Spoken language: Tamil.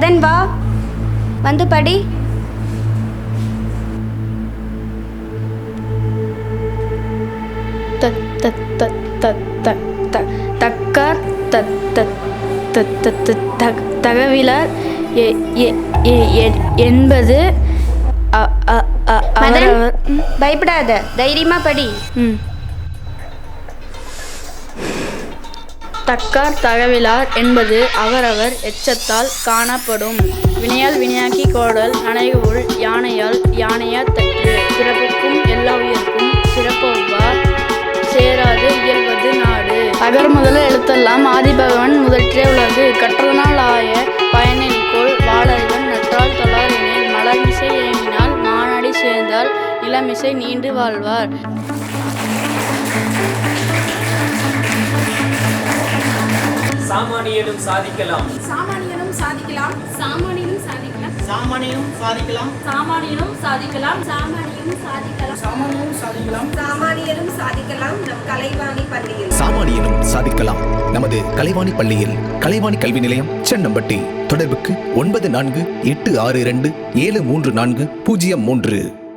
மதன் வா வந்து படி த த த த த த தக்கார் தகவிலார் என்பது பயப்படாத தைரியமா படி ம் தக்கார் தகவிலார் என்பது அவரவர் எச்சத்தால் காணப்படும். வினையால் வினையாக்கி கோடல் நனைவுள் யானையால் யானையா தற்று பிறப்புக்கும் எல்லா உயிர்க்கும் சிறப்பொவ்வார் சேராது இயல்வது நாடு. அகர் முதல எழுத்தெல்லாம் ஆதிபகவன் முதற்றே உள்ளது கற்றதனால் ஆய பயனில் கோல் வாழறிவன் நற்றால் தொழாரினில் மலர்மிசை ஏங்கினால் மானடி சேர்ந்தால் இளமிசை நீண்டு வாழ்வார். சாமானியனும் சாதிக்கலாம். சாமானியனும் சாதிக்கலாம். சாமானியனும் சாதிக்கலாம். சாமானியனும் சாதிக்கலாம். சாமானியனும் சாதிக்கலாம். சாமானியனும் சாதிக்கலாம். சாமானியனும் சாதிக்கலாம். சாமானியரும் சாதிக்கலாம். நம் கலைவாணி பள்ளியில். சாமானியனும் சாதிக்கலாம். நமது கலைவாணி பள்ளியில் கலைவாணி கல்வி நிலையம் சென்னம்பட்டி. தொடர்புக்கு ஒன்பது நான்கு எட்டு ஆறு இரண்டு ஏழு மூன்று நான்கு பூஜ்ஜியம் மூன்று.